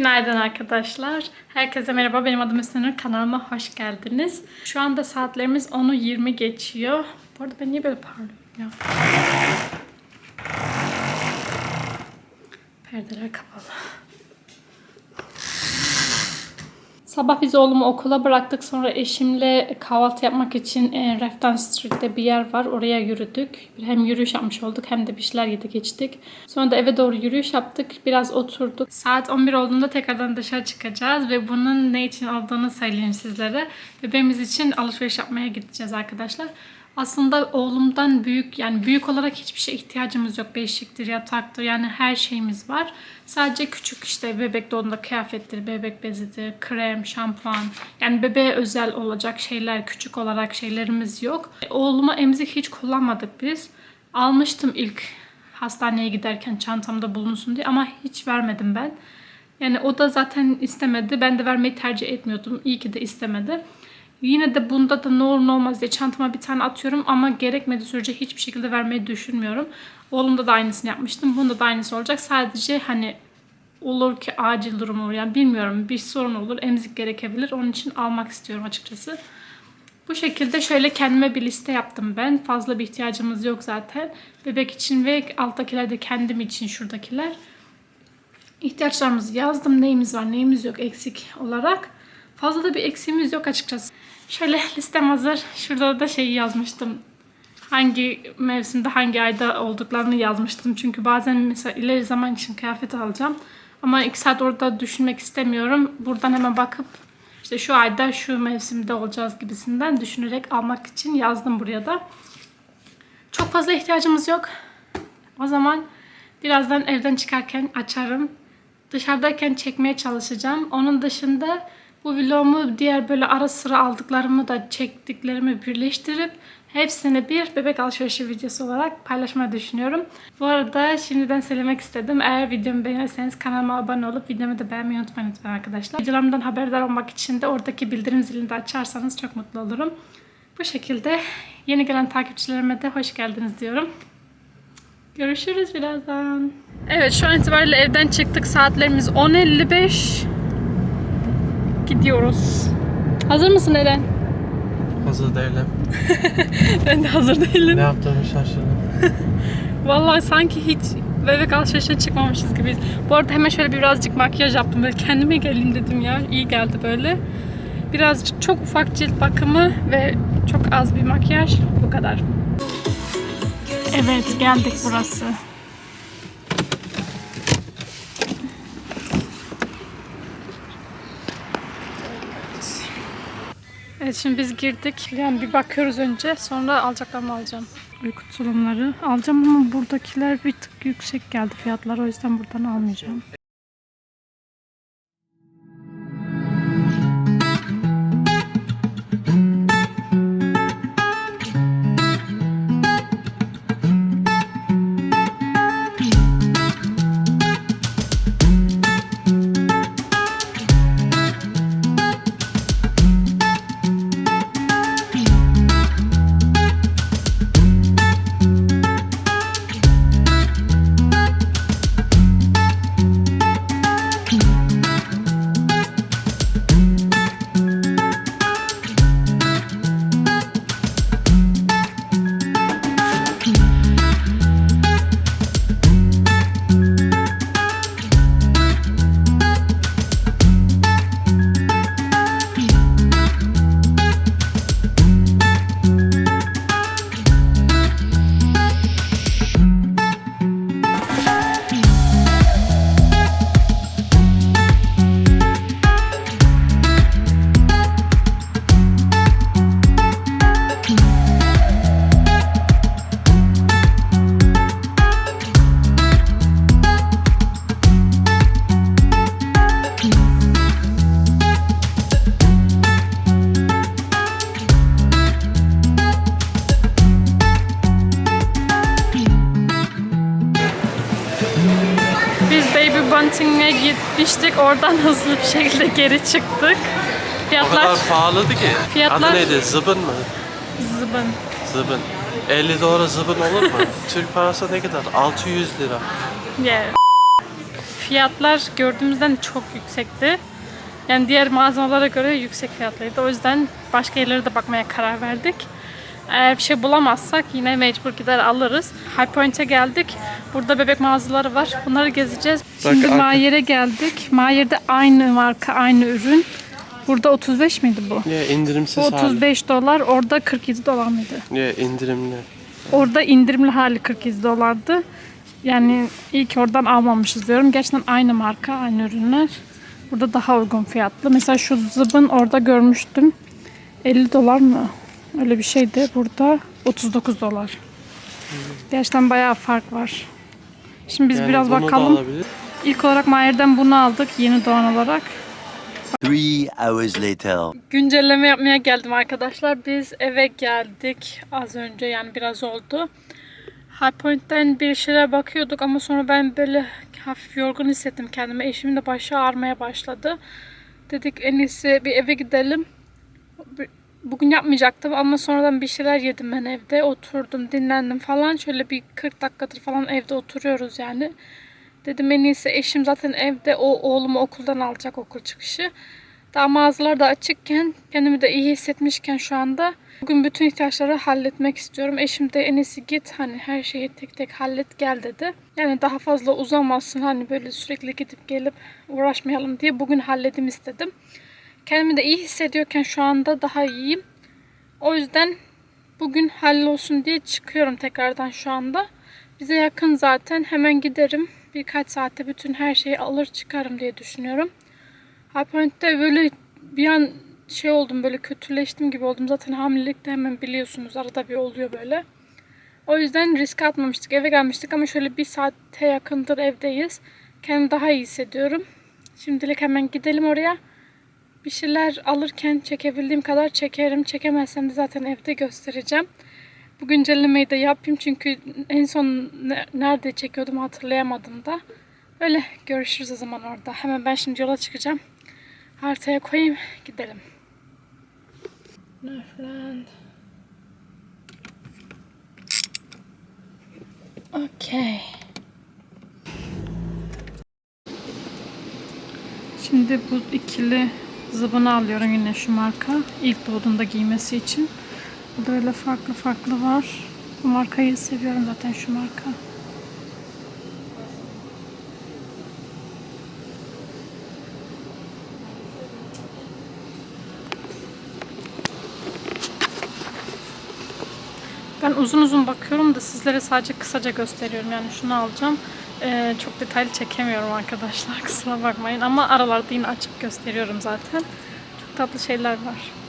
Günaydın arkadaşlar. Herkese merhaba. Benim adım Esenur. Kanalıma hoş geldiniz. Şu anda saatlerimiz 10'u 20 geçiyor. Bu arada ben niye böyle parlıyorum ya? Perdeler kapalı. Sabah biz oğlumu okula bıraktık. Sonra eşimle kahvaltı yapmak için e, Reftan Street'te bir yer var. Oraya yürüdük. Hem yürüyüş yapmış olduk hem de bir şeyler yedik içtik. Sonra da eve doğru yürüyüş yaptık. Biraz oturduk. Saat 11 olduğunda tekrardan dışarı çıkacağız ve bunun ne için olduğunu söyleyeyim sizlere. Bebeğimiz için alışveriş yapmaya gideceğiz arkadaşlar. Aslında oğlumdan büyük yani büyük olarak hiçbir şey ihtiyacımız yok. Beşiktir, yataktır yani her şeyimiz var. Sadece küçük işte bebek doğduğunda kıyafettir, bebek bezidir, krem, şampuan. Yani bebeğe özel olacak şeyler, küçük olarak şeylerimiz yok. Oğluma emzik hiç kullanmadık biz. Almıştım ilk hastaneye giderken çantamda bulunsun diye ama hiç vermedim ben. Yani o da zaten istemedi. Ben de vermeyi tercih etmiyordum. İyi ki de istemedi. Yine de bunda da ne olur ne olmaz diye çantama bir tane atıyorum ama gerekmediği sürece hiçbir şekilde vermeyi düşünmüyorum. Oğlumda da aynısını yapmıştım. Bunda da aynısı olacak. Sadece hani olur ki acil durum olur. Yani bilmiyorum bir sorun olur. Emzik gerekebilir. Onun için almak istiyorum açıkçası. Bu şekilde şöyle kendime bir liste yaptım ben. Fazla bir ihtiyacımız yok zaten. Bebek için ve alttakiler de kendim için şuradakiler. İhtiyaçlarımızı yazdım. Neyimiz var, neyimiz yok eksik olarak. Fazla da bir eksiğimiz yok açıkçası. Şöyle listem hazır. Şurada da şeyi yazmıştım. Hangi mevsimde, hangi ayda olduklarını yazmıştım. Çünkü bazen mesela ileri zaman için kıyafet alacağım. Ama iki saat orada düşünmek istemiyorum. Buradan hemen bakıp işte şu ayda, şu mevsimde olacağız gibisinden düşünerek almak için yazdım buraya da. Çok fazla ihtiyacımız yok. O zaman birazdan evden çıkarken açarım. Dışarıdayken çekmeye çalışacağım. Onun dışında bu vlogumu diğer böyle ara sıra aldıklarımı da çektiklerimi birleştirip hepsini bir bebek alışverişi videosu olarak paylaşmayı düşünüyorum. Bu arada şimdiden söylemek istedim. Eğer videomu beğenirseniz kanalıma abone olup videomu da beğenmeyi unutmayın lütfen arkadaşlar. Videolarımdan haberdar olmak için de oradaki bildirim zilini de açarsanız çok mutlu olurum. Bu şekilde yeni gelen takipçilerime de hoş geldiniz diyorum. Görüşürüz birazdan. Evet şu an itibariyle evden çıktık. Saatlerimiz 10.55. Gidiyoruz. Hazır mısın Eren? Hazır değilim. Ben de hazır değilim. Ne yaptığımı şaşırdım. Vallahi sanki hiç bebek alışverişine çıkmamışız gibiyiz. Bu arada hemen şöyle birazcık makyaj yaptım. Böyle kendime geleyim dedim ya. İyi geldi böyle. Birazcık çok ufak cilt bakımı ve çok az bir makyaj. Bu kadar. Evet geldik burası. Evet şimdi biz girdik. Yani bir bakıyoruz önce. Sonra alacaklarımı alacağım. Uyku tulumları alacağım ama buradakiler bir tık yüksek geldi fiyatlar. O yüzden buradan almayacağım. Biz Baby Bunting'e gitmiştik. Oradan hızlı bir şekilde geri çıktık. O Fiyatlar kadar pahalıydı ki. Fiyatlar- Adı neydi? Zıbın mı? zıbın. Zıbın. 50 dolara zıbın olur mu? Türk parası ne kadar? 600 lira. Yeah. fiyatlar gördüğümüzden çok yüksekti. Yani diğer mağazalara göre yüksek fiyatlıydı. O yüzden başka yerlere de bakmaya karar verdik. Eğer bir şey bulamazsak yine mecbur gider alırız. High Point'e geldik. Burada bebek mağazaları var. Bunları gezeceğiz. Şimdi arka- Mayer'e geldik. Mayer'de aynı marka, aynı ürün. Burada 35 miydi bu? Ya Bu indirimsiz hali. 35 dolar, orada 47 dolar mıydı? Ya indirimli. Orada indirimli hali 47 dolardı. Yani ki oradan almamışız diyorum. Gerçekten aynı marka, aynı ürünler. Burada daha uygun fiyatlı. Mesela şu zıbın orada görmüştüm. 50 dolar mı? Öyle bir şeydi. Burada 39 dolar. Gerçekten bayağı fark var. Şimdi biz Yani biraz bakalım. İlk olarak Mayer'den bunu aldık yeni doğan olarak. Three hours later. Güncelleme yapmaya geldim arkadaşlar. Biz eve geldik az önce yani biraz oldu. High Point'ten bir şeyler bakıyorduk ama sonra ben böyle hafif yorgun hissettim kendimi. Eşimin de başı ağrımaya başladı. Dedik en iyisi bir eve gidelim. Bugün yapmayacaktım ama sonradan bir şeyler yedim ben evde. Oturdum, dinlendim falan. Şöyle bir 40 dakikadır falan evde oturuyoruz yani. Dedim en iyisi eşim zaten evde o oğlumu okuldan alacak okul çıkışı. Daha mağazalar da açıkken kendimi de iyi hissetmişken şu anda bugün bütün ihtiyaçları halletmek istiyorum. Eşim de en iyisi git hani her şeyi tek tek hallet gel dedi. Yani daha fazla uzamazsın hani böyle sürekli gidip gelip uğraşmayalım diye bugün halledim istedim. Kendimi de iyi hissediyorken şu anda daha iyiyim. O yüzden bugün hallolsun diye çıkıyorum tekrardan şu anda. Bize yakın zaten hemen giderim. Birkaç saatte bütün her şeyi alır çıkarım diye düşünüyorum. High Point'te böyle bir an şey oldum böyle kötüleştim gibi oldum. Zaten hamilelikte hemen biliyorsunuz arada bir oluyor böyle. O yüzden risk atmamıştık. Eve gelmiştik ama şöyle bir saate yakındır evdeyiz. Kendimi daha iyi hissediyorum. Şimdilik hemen gidelim oraya. Bir şeyler alırken çekebildiğim kadar çekerim. Çekemezsem de zaten evde göstereceğim. Bu güncellemeyi de yapayım çünkü en son ne- nerede çekiyordum hatırlayamadım da. Öyle görüşürüz o zaman orada. Hemen ben şimdi yola çıkacağım. Haritaya koyayım gidelim. Northland. Okey. Şimdi bu ikili zıbını alıyorum yine şu marka. İlk doğduğunda giymesi için. Böyle farklı farklı var. Bu markayı seviyorum zaten şu marka. Ben uzun uzun bakıyorum da sizlere sadece kısaca gösteriyorum. Yani şunu alacağım. Ee, çok detaylı çekemiyorum arkadaşlar. Kusura bakmayın. Ama aralarda yine açıp gösteriyorum zaten. Çok tatlı şeyler var.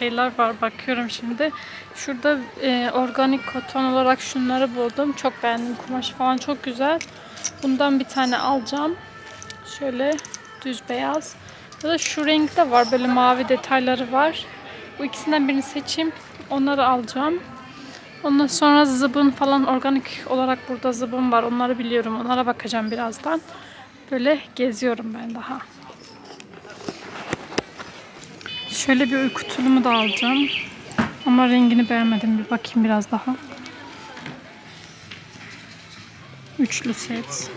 Şeyler var. Bakıyorum şimdi. Şurada e, organik koton olarak şunları buldum. Çok beğendim. Kumaşı falan çok güzel. Bundan bir tane alacağım. Şöyle düz beyaz. Ya da şu renkte var. Böyle mavi detayları var. Bu ikisinden birini seçeyim. Onları alacağım. Ondan sonra zıbın falan organik olarak burada zıbın var. Onları biliyorum. Onlara bakacağım birazdan. Böyle geziyorum ben daha. Şöyle bir uyku tulumu da alacağım. Ama rengini beğenmedim. Bir bakayım biraz daha. Üçlü set.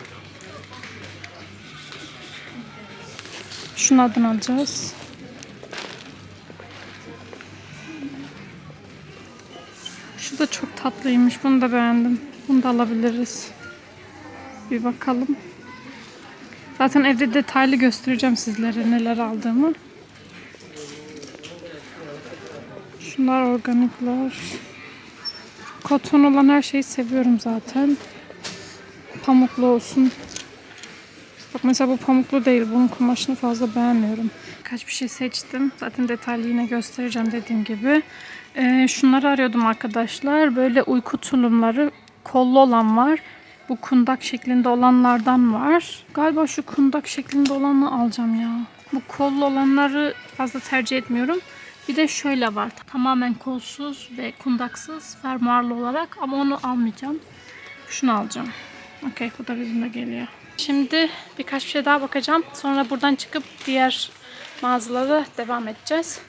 Şunu adını alacağız. Şu da çok tatlıymış. Bunu da beğendim. Bunu da alabiliriz. Bir bakalım. Zaten evde detaylı göstereceğim sizlere neler aldığımı. Şunlar organikler. Koton olan her şeyi seviyorum zaten. Pamuklu olsun. Bak mesela bu pamuklu değil. Bunun kumaşını fazla beğenmiyorum. Kaç bir şey seçtim. Zaten detaylı yine göstereceğim dediğim gibi. Ee, şunları arıyordum arkadaşlar. Böyle uyku tulumları kollu olan var. Bu kundak şeklinde olanlardan var. Galiba şu kundak şeklinde olanı alacağım ya. Bu kollu olanları fazla tercih etmiyorum. Bir de şöyle var. Tamamen kolsuz ve kundaksız fermuarlı olarak ama onu almayacağım. Şunu alacağım. Okey bu da bizimle geliyor. Şimdi birkaç bir şey daha bakacağım. Sonra buradan çıkıp diğer mağazalara devam edeceğiz.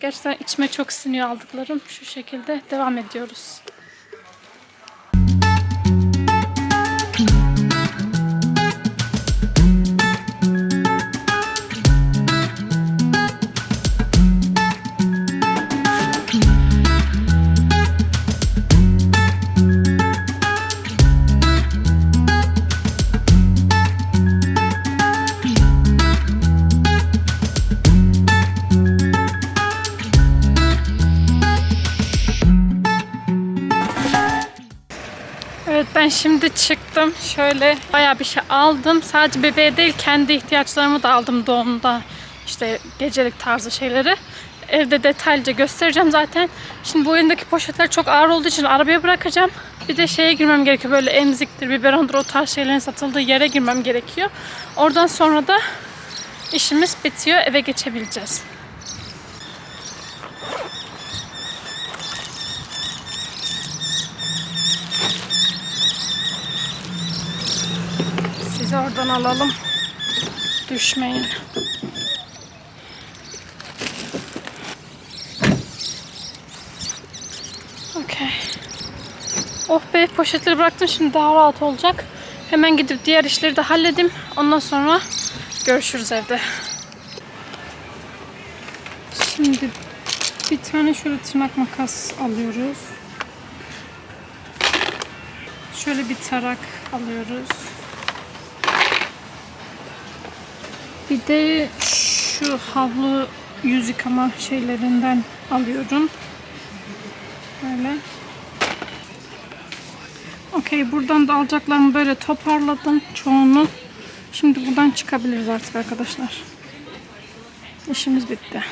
Gerçekten içime çok siniyor aldıklarım. Şu şekilde devam ediyoruz. Ben şimdi çıktım. Şöyle bayağı bir şey aldım. Sadece bebeğe değil kendi ihtiyaçlarımı da aldım doğumda. İşte gecelik tarzı şeyleri. Evde detaylıca göstereceğim zaten. Şimdi bu elimdeki poşetler çok ağır olduğu için arabaya bırakacağım. Bir de şeye girmem gerekiyor. Böyle emziktir, biberondur o tarz şeylerin satıldığı yere girmem gerekiyor. Oradan sonra da işimiz bitiyor. Eve geçebileceğiz. Sizi oradan alalım. Düşmeyin. Okey. Oh be poşetleri bıraktım şimdi daha rahat olacak. Hemen gidip diğer işleri de halledim. Ondan sonra görüşürüz evde. Şimdi bir tane şöyle tırnak makas alıyoruz. Şöyle bir tarak alıyoruz. Bir de şu havlu yüz yıkama şeylerinden alıyorum. Böyle. Okey buradan da alacaklarımı böyle toparladım çoğunu. Şimdi buradan çıkabiliriz artık arkadaşlar. İşimiz bitti.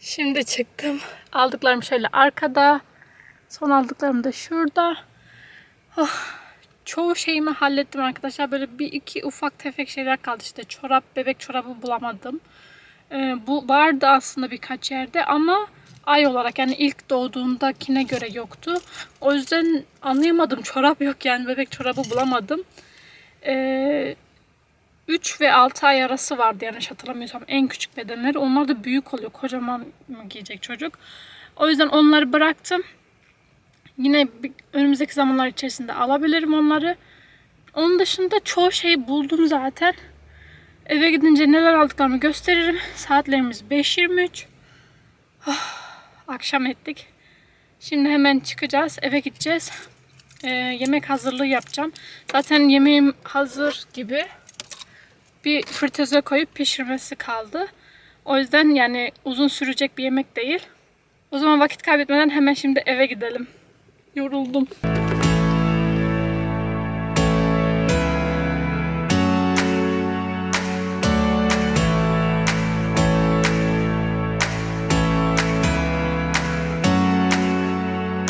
Şimdi çıktım. Aldıklarım şöyle arkada. Son aldıklarım da şurada. Çoğu şeyimi hallettim arkadaşlar. Böyle bir iki ufak tefek şeyler kaldı. İşte çorap, bebek çorabı bulamadım. Ee, bu vardı aslında birkaç yerde ama ay olarak yani ilk doğduğundakine göre yoktu. O yüzden anlayamadım. Çorap yok yani bebek çorabı bulamadım. Ee, 3 ve 6 ay arası vardı yanlış hatırlamıyorsam en küçük bedenleri. Onlar da büyük oluyor. Kocaman mı giyecek çocuk. O yüzden onları bıraktım. Yine önümüzdeki zamanlar içerisinde alabilirim onları. Onun dışında çoğu şeyi buldum zaten. Eve gidince neler aldıklarımı gösteririm. Saatlerimiz 5.23. Oh, akşam ettik. Şimdi hemen çıkacağız. Eve gideceğiz. Ee, yemek hazırlığı yapacağım. Zaten yemeğim hazır gibi. Bir fritöze koyup pişirmesi kaldı. O yüzden yani uzun sürecek bir yemek değil. O zaman vakit kaybetmeden hemen şimdi eve gidelim. Yoruldum.